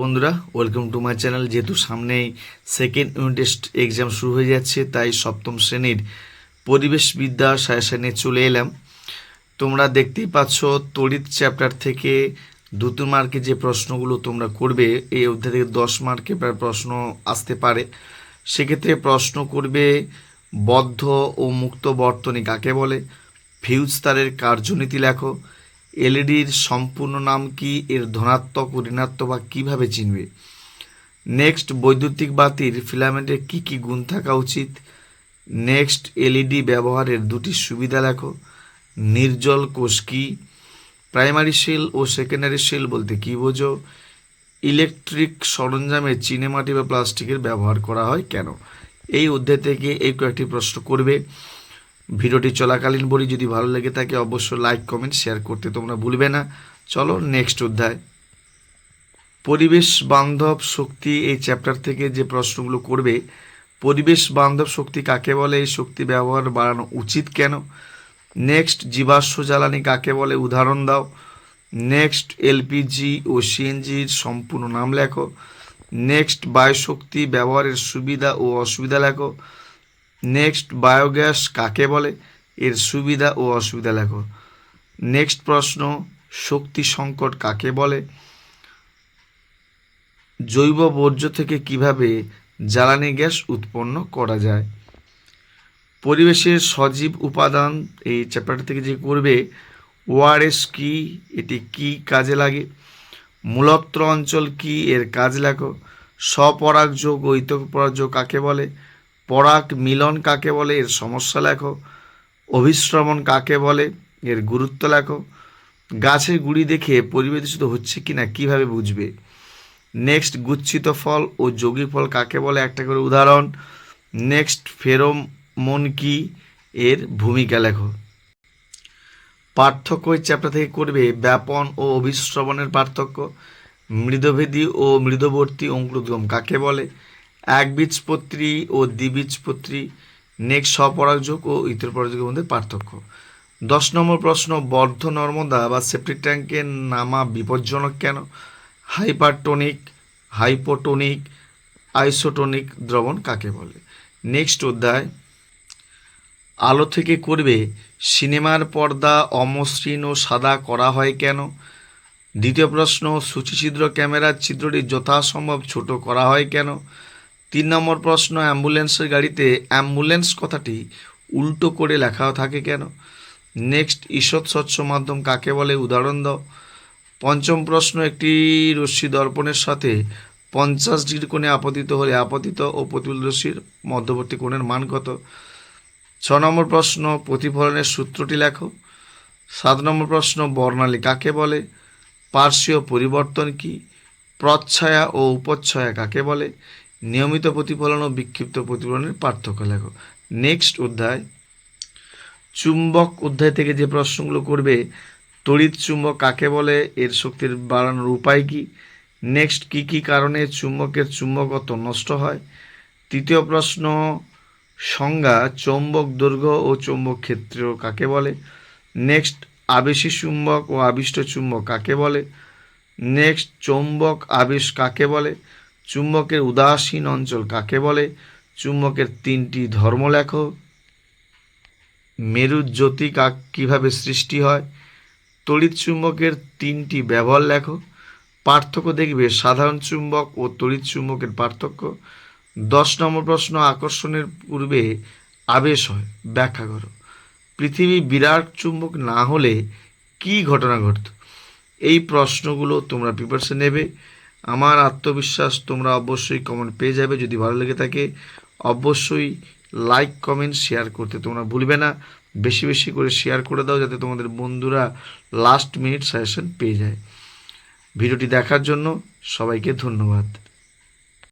বন্ধুরা welcome to my channel যেহেতু সামনেই সেকেন্ড ইউনিট টেস্ট এক্সাম শুরু হয়ে যাচ্ছে, তাই সপ্তম শ্রেণির পরিবেশবিদ্যা সায়াসানে চলে এলাম। তোমরা দেখতেই পাচ্ছ, তড়িৎ চ্যাপ্টার থেকে দুটো মার্কে যে প্রশ্নগুলো তোমরা করবে, এই অধ্যায় থেকে দশ মার্কে প্রায় প্রশ্ন আসতে পারে। সেক্ষেত্রে প্রশ্ন করবে, বদ্ধ ও মুক্ত বর্তনী কাকে বলে? ফিউজ তারের কার্যনীতি লেখো। এলইডির সম্পূর্ণ নাম কি, এর ধনাত্মক ও ঋণাত্মক বা কীভাবে চিনবে? নেক্সট, বৈদ্যুতিক বাতির ফিলামেন্টের কি কি গুণ থাকা উচিত? নেক্সট, এলইডি ব্যবহারের দুটি সুবিধা লেখো। নির্জল কোষ কি? প্রাইমারি সেল ও সেকেন্ডারি সেল বলতে কী বোঝো? ইলেকট্রিক সরঞ্জামে চিনেমাটি বা প্লাস্টিকের ব্যবহার করা হয় কেন? এই অধ্যায় থেকে এই কয়েকটি প্রশ্ন করবে। ভিডিওটি চলাকালীন বলি যদি ভালো লেগে থাকে, অবশ্যই লাইক কমেন্ট শেয়ার করতে তোমরা ভুলবে না। চলো নেক্সট অধ্যায়। পরিবেশ বান্ধব শক্তি এই চ্যাপ্টার থেকে যে প্রশ্নগুলো করবে, পরিবেশ বান্ধব শক্তি কাকে বলে, এই শক্তি ব্যবহার বাড়ানো উচিত কেন? নেক্সট জীবাশ্ম জ্বালানি কাকে বলে, উদাহরণ দাও। নেক্সট এলপিজি ও সিএনজির সম্পূর্ণ নাম লেখো। নেক্সট বায়ুশক্তি ব্যবহারের সুবিধা ও অসুবিধা লেখো। নেক্সট বায়োগ্যাস কাকে বলে? এর সুবিধা ও অসুবিধা লেখো। নেক্সট প্রশ্ন, শক্তি সংকট কাকে বলে? জৈব বর্জ্য থেকে কীভাবে জ্বালানি গ্যাস উৎপন্ন করা যায়? পরিবেশের সজীব উপাদান, এই চ্যাপ্টার থেকে যে করবে, ওআরএস কি? এটি কি কাজে লাগে? মূলত্র অঞ্চল কি? এর কাজ লেখো। স্বপরাগযোগ ও ইতপরাগযোগ কাকে বলে? পরাগ মিলন কাকে বলে? এর সমস্যা লেখো। অভিশ্রমণ কাকে বলে? এর গুরুত্ব লেখো। গাছের গুড়ি দেখে পরিবেশ দূষিত হচ্ছে কি না কীভাবে বুঝবে? নেক্সট, গুচ্ছিত ফল ও যোগী ফল কাকে বলে? একটা করে উদাহরণ। নেক্সট, ফেরোমন কি? এর ভূমিকা লেখো। পার্থক্য চ্যাপ্টার থেকে করবে ব্যাপন ও অভিশ্রবণের পার্থক্য। মৃদভেদী ও মৃদবর্তী অঙ্কুরোদ্গম কাকে বলে? একবীজপত্রী ও দ্বিবীজপত্রী নেক্সট স্বপরাগযোগ ও ইতর পরাগযোগের মধ্যে পার্থক্য। দশ নম্বর প্রশ্ন, বর্ধ নর্মদা বা সেপ্টিক ট্যাঙ্কের নামা বিপজ্জনক কেন? হাইপারটোনিক, হাইপোটোনিক, আইসোটোনিক দ্রবণ কাকে বলে? নেক্সট অধ্যায়। আলো থেকে করবে, সিনেমার পর্দা অমসৃণ ও সাদা করা হয় কেন? দ্বিতীয় প্রশ্ন, সূচিছিদ্র ক্যামেরার ছিদ্রটি যথাসম্ভব ছোট করা হয় কেন? তিন নম্বর প্রশ্ন, অ্যাম্বুলেন্সের গাড়িতে অ্যাম্বুলেন্স কথাটি উল্টো করে লেখা থাকে কেন? নেক্সট, ঈষৎ স্বচ্ছ মাধ্যম কাকে বলে? উদাহরণ দাও। পঞ্চম প্রশ্ন, একটি রশ্মি দর্পণের সাথে পঞ্চাশ ডিগ্রি কোণে আপতিত হলে আপতিত ও প্রতিফলিত রশ্মির মধ্যবর্তী কোণের মান কত? ছ নম্বর প্রশ্ন, প্রতিফলনের সূত্রটি লেখো। সাত নম্বর প্রশ্ন, বর্ণালী কাকে বলে? পার্শ্বীয় পরিবর্তন কি? প্রচ্ছায়া ও উপচ্ছয়া কাকে বলে? নিয়মিত প্রতিফলন ও বিক্ষিপ্ত প্রতিফলনের পার্থক্য লেখো। নেক্সট অধ্যায়। চুম্বক অধ্যায় থেকে যে প্রশ্নগুলো করবে, তড়িৎ চুম্বক কাকে বলে, এর শক্তির বাড়ানোর উপায় কি? নেক্সট কি কি কারণে চুম্বকের চুম্বকত্ব নষ্ট হয়? তৃতীয় প্রশ্ন, সংজ্ঞা চৌম্বক দৈর্ঘ্য ও চৌম্বক ক্ষেত্র কাকে বলে? নেক্সট আবেশী চুম্বক ও আবিষ্ট চুম্বক কাকে বলে? নেক্সট চৌম্বক আবেশ কাকে বলে? চুম্বকের উদাসীন অঞ্চল কাকে বলে? চুম্বকের তিনটি ধর্ম লেখো মেরুর জ্যোতি কাক কীভাবে সৃষ্টি হয়? তড়িৎ চুম্বকের তিনটি ব্যবহার লেখো। পার্থক্য দেখবে সাধারণ চুম্বক ও তড়িৎ চুম্বকের পার্থক্য। দশ নম্বর প্রশ্ন আকর্ষণের পূর্বে আবেশ হয়, ব্যাখ্যা করো। পৃথিবী বিরাট চুম্বক না হলে কি ঘটনা ঘটত? এই প্রশ্নগুলো তোমরা প্রিপারেশন নেবে। আমার আত্মবিশ্বাস তোমরা অবশ্যই কমেন্ট পেয়ে যাবে। যদি ভালো লেগে থাকে, অবশ্যই লাইক কমেন্ট শেয়ার করতে তোমরা ভুলবে না। বেশি বেশি করে শেয়ার করে দাও যাতে তোমাদের বন্ধুরা লাস্ট মিনিট সাজেশন পেয়ে যায়। ভিডিওটি দেখার জন্য সবাইকে ধন্যবাদ।